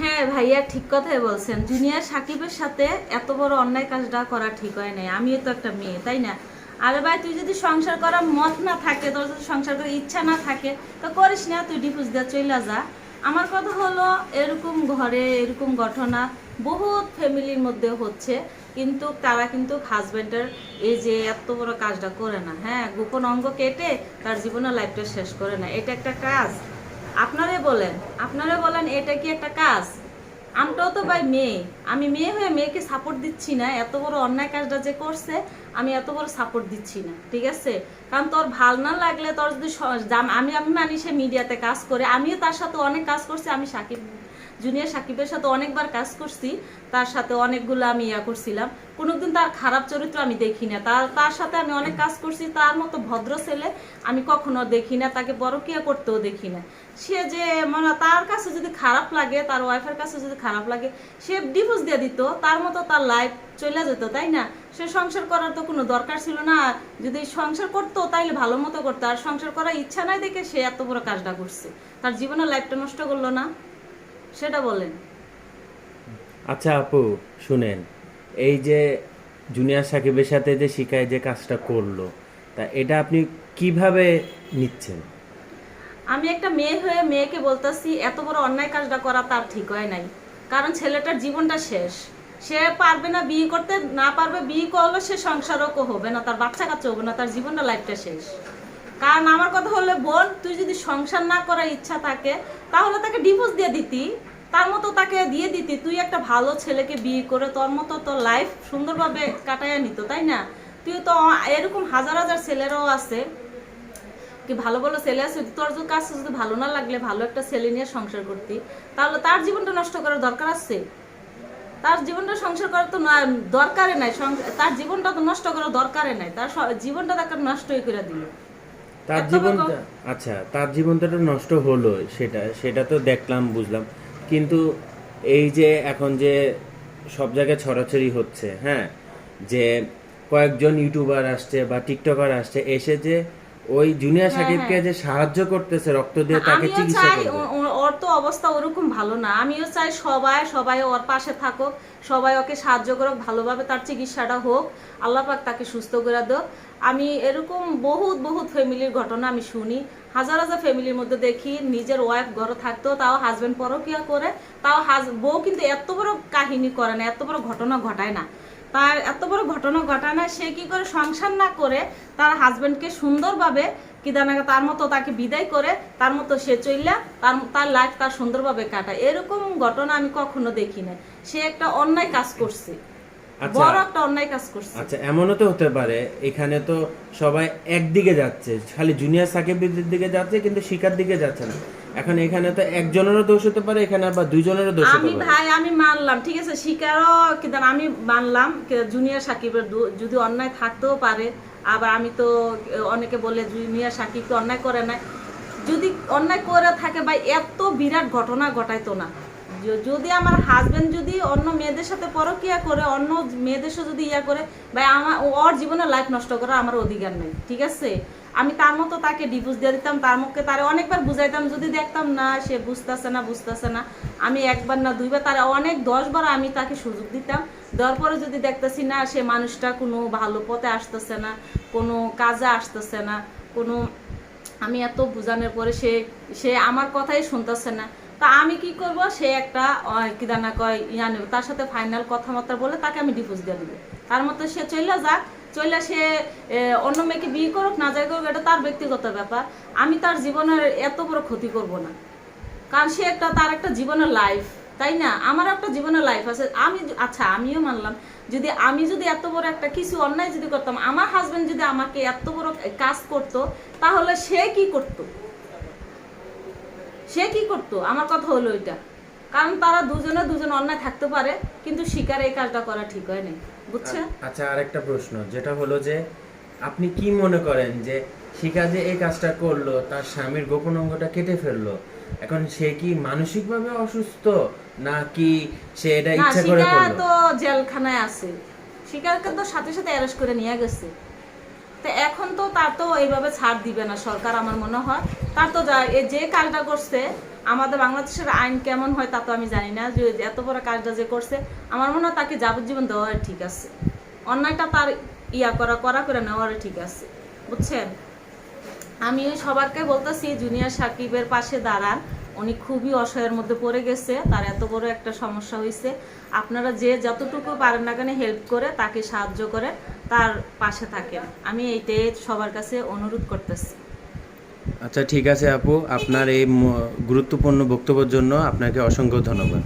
হ্যাঁ ভাইয়া ঠিক কথাই বলছেন। জুনিয়র সাকিবের সাথে এত বড় অন্যায় কাজটা করা ঠিক হয় নাই। আমিও তো একটা মেয়ে, তাই না? আরে ভাই, তুই যদি সংসার করার মত না থাকে, তোর যদি সংসার করার ইচ্ছা না থাকে, তো করিস না, তুই ডিভোর্স দিয়ে চলে যা। আমার কথা হলো, এরকম ঘরে এরকম ঘটনা বহুত ফ্যামিলির মধ্যে হচ্ছে, কিন্তু তারা কিন্তু হাজব্যান্ডের এই যে এত বড় কাজটা করে না। হ্যাঁ গোপন অঙ্গ কেটে তার জীবনের লাইফটা শেষ করে না। এটা একটা কাজ। আপনারাই বলেন, আপনারে বলেন এটা কি একটা কাজ? আমটাও তো ভাই মেয়ে। আমি মেয়ে হয়ে মেয়েকে সাপোর্ট দিচ্ছি না, এত বড় অন্যায় কাজটা যে করছে, আমি এত বড় সাপোর্ট দিচ্ছি না, ঠিক আছে? কারণ তোর ভালো না লাগলে তোর যদি আমি আমি মানি সে মিডিয়াতে কাজ করে, আমিও তার সাথে অনেক কাজ করছি, আমি সাকিব জুনিয়র সাকিবের সাথে অনেকবার কাজ করছি, তার সাথে অনেকগুলো আমি ইয়া করছিলাম। কোনোদিন তার খারাপ চরিত্র আমি দেখি না। তার তার সাথে আমি অনেক কাজ করছি, তার মতো ভদ্র ছেলে আমি কখনো দেখি না, তাকে বড় কিয়া করতেও দেখি না। সে যে মানে তার কাছে যদি খারাপ লাগে, তার ওয়াইফের কাছে যদি খারাপ লাগে, সে ডিভোর্স দিয়ে দিত, তার মতো তার লাইফ চলে যেত, তাই না? সে সংসার করার তো কোনো দরকার ছিল না। যদি সংসার করতো, তাইলে ভালো মতো করতো। আর সংসার করার ইচ্ছা নাই দেখে সে এত বড় কাজটা করছে। তার জীবনের লাইফটা নষ্ট করল না। সেটা বলেন। আচ্ছা আপু শুনেন এই যে জুনিয়র সাকিবের সাথে যে শিকায় যে কাজটা করল তা এটা আপনি কীভাবে নিচ্ছেন? আমি একটা মেয়ে হয়ে মেয়েকে বলতাছি এত বড় অন্যায় কাজটা করা তার ঠিক হয় নাই। কারণ ছেলেটার জীবনটা শেষ। সে পারবে না বিয়ে করতে না পারবে বিয়ে করলে সে সংসারও হবে না তার বাচ্চা কাচ্চা হবে না তার জীবনটা লাইফটা শেষ। কারণ আমার কথা হলে বোন, তুই যদি সংসার না করার ইচ্ছা থাকে, তাহলে তাকে ডিভোর্স দিয়ে দিতি। তার মতো তাকে দিয়ে দিতি। তুই একটা ভালো ছেলেকে বিয়ে করে তোর মতো তোর লাইফ সুন্দরভাবে কাটাইয়া নিত, তাই না? তুই তো এরকম হাজার হাজার ছেলেরাও আছে। কি ভালো ভালো ছেলে আছে তোর যদি কাছে যদি ভালো না লাগলে ভালো একটা ছেলে নিয়ে সংসার করতি, তাহলে তার জীবনটা নষ্ট করার দরকার আছে। তার জীবনটা সংসার করার তো দরকারে নাই। তার জীবনটা তো নষ্ট করার দরকারে নাই। তার জীবনটা তাকে নষ্টই করে দিল। তার জীবনটা আচ্ছা তার জীবনটা তো নষ্ট হলো সেটা সেটা তো দেখলাম বুঝলাম। কিন্তু এই যে এখন যে সব জায়গায় ছড়াছড়ি হচ্ছে হ্যাঁ? যে কয়েকজন ইউটিউবার আসছে বা টিকটকার আসছে এসে যে ওই জুনিয়র সাকিবকে যে সাহায্য করতেছে রক্ত দিয়ে তাকে চিকিৎসা করতে করবে। তো অবস্থা ওরকম ভালো না। আমিও চাই সবাই সবাই ওর পাশে থাকুক, সবাই ওকে সাহায্য করুক, ভালোভাবে তার চিকিৎসাটা হোক। আল্লাহ পাক তাকে সুস্থ করে দোক। আমি এরকম বহুত বহুত ফ্যামিলির ঘটনা আমি শুনি। হাজার হাজার ফ্যামিলির মধ্যে দেখি, নিজের ওয়াইফ ঘরে থাকতো, তাও হাজবেন্ড পরকিয়া করে, তাও হাজ বউ কিন্তু এত বড় কাহিনী করে না, এত বড় ঘটনা ঘটায় না। তার এত বড় ঘটনা ঘটায় না, সে কি করে সংসার না করে তার হাজব্যান্ডকে সুন্দরভাবে কি তার মতো তাকে বিদায় করে তার মতো সে চললা তার তার লাইফ তার সুন্দরভাবে কাটায়। এরকম ঘটনা আমি কখনো দেখি না সে একটা অন্যায় কাজ করছে। আচ্ছা। বড় একটা অন্যায় কাজ করছে। আচ্ছা এমনও তো হতে পারে এখানে তো সবাই একদিকে যাচ্ছে খালি জুনিয়র সাকিবের দিকে যাচ্ছে কিন্তু শিকার দিকে যাচ্ছে না। এখন এখানে তো একজনেরও দোষ হতে পারে এখানে আবার দুইজনেরও দোষ আমি ভাই আমি মানলাম ঠিক আছে? শিকারও কিন্তু আমি মানলাম জুনিয়র সাকিবের যদি অন্যায় থাকতেও পারে আবার আমি তো অনেকে বলে জুনিয়র সাকিব তো অন্যায় করে না যদি অন্যায় করে থাকে ভাই এত বিরাট ঘটনা ঘটাইতো না। যদি আমার হাজব্যান্ড যদি অন্য মেয়েদের সাথে পরকিয়া করে, অন্য মেয়েদের সাথে যদি ইয়া করে, ভাই, আমার, ওর জীবনের লাইফ নষ্ট করার আমার অধিকার নেই, ঠিক আছে? আমি তার মতো তাকে ডিভোর্স দিয়ে দিতাম, তার মুখে তারে অনেকবার বুঝাইতাম, যদি দেখতাম না, সে বুঝতেছে না বুঝতেছে না, আমি একবার না দুইবার, তারে অনেক দশবার আমি তাকে সুযোগ দিতাম। দেওয়ার পরে যদি দেখতেছি না, সে মানুষটা কোনো ভালো পথে আসতেছে না, কোনো কাজে আসতেছে না, কোনো, আমি এত বোঝানোর পরে সে সে আমার কথাই শুনতেছে না। তা আমি কি করব? সে একটা আহ, কি দানা কয় ইয়া নেব। তার সাথে ফাইনাল কথাবার্তা বলে তাকে আমি ডিভোর্স দিয়ে দেবো। তার মতো সে চলে যাক চলে সে অন্য মেয়েকে বিয়ে করুক না যাই করুক এটা তার ব্যক্তিগত ব্যাপার। আমি তার জীবনের এত বড় ক্ষতি করব না। কারণ সে একটা তার একটা জীবনের লাইফ তাই না? আমার একটা জীবনের লাইফ আছে। আমি আচ্ছা আমিও মানলাম যদি আমি যদি এত বড় একটা কিছু অন্যায় যদি করতাম আমার হাজব্যান্ড যদি আমাকে এত বড় কাজ করতো তাহলে সে কি করত? সে কি করত? আমার কথা হলো এটা। কারণ তারা দুজনে দুজন অন্যায় থাকতে পারে কিন্তু শিকার এই কাজটা করা ঠিক হয় নাই বুঝছেন আচ্ছা আরেকটা প্রশ্ন যেটা হলো যে আপনি কি মনে করেন যে শিখা যে এই কাজটা করল তার স্বামীর গোপন অঙ্গটা কেটে ফেলল? এখন সে কি মানসিকভাবে অসুস্থ নাকি সে এটা না ইচ্ছা করে শিকার করল? তো জেলখানায় আছে। শিকারকে তো সাথে সাথে অ্যারেস্ট করে নিয়ে গেছে। তো এখন তো তার তো এইভাবে ছাড় দিবে না সরকার আমার মনে হয়। তার তো যা কাজটা করছে, আমাদের বাংলাদেশের আইন কেমন হয় তা তো আমি জানি না। যে এত বড় কাজটা যে করছে, আমার মনে হয় তাকে যাবজ্জীবন দেওয়া ঠিক আছে। অন্যায়টা তার ইয়া করা করা করে নেওয়ার ঠিক আছে। বুঝছেন? আমি সবারকে বলতেছি, জুনিয়র সাকিবের পাশে দাঁড়ান। উনি খুবই অসহায়ের মধ্যে পড়ে গেছে, তার এত বড় একটা সমস্যা হয়েছে আপনারা যে যতটুকু পারেন না কেন হেল্প করে, তাকে সাহায্য করে তার পাশে থাকেন। আমি এইটাই সবার কাছে অনুরোধ করতেছি। আচ্ছা ঠিক আছে আপু। আপনার এই গুরুত্বপূর্ণ বক্তব্যের জন্য আপনাকে অসংখ্য ধন্যবাদ।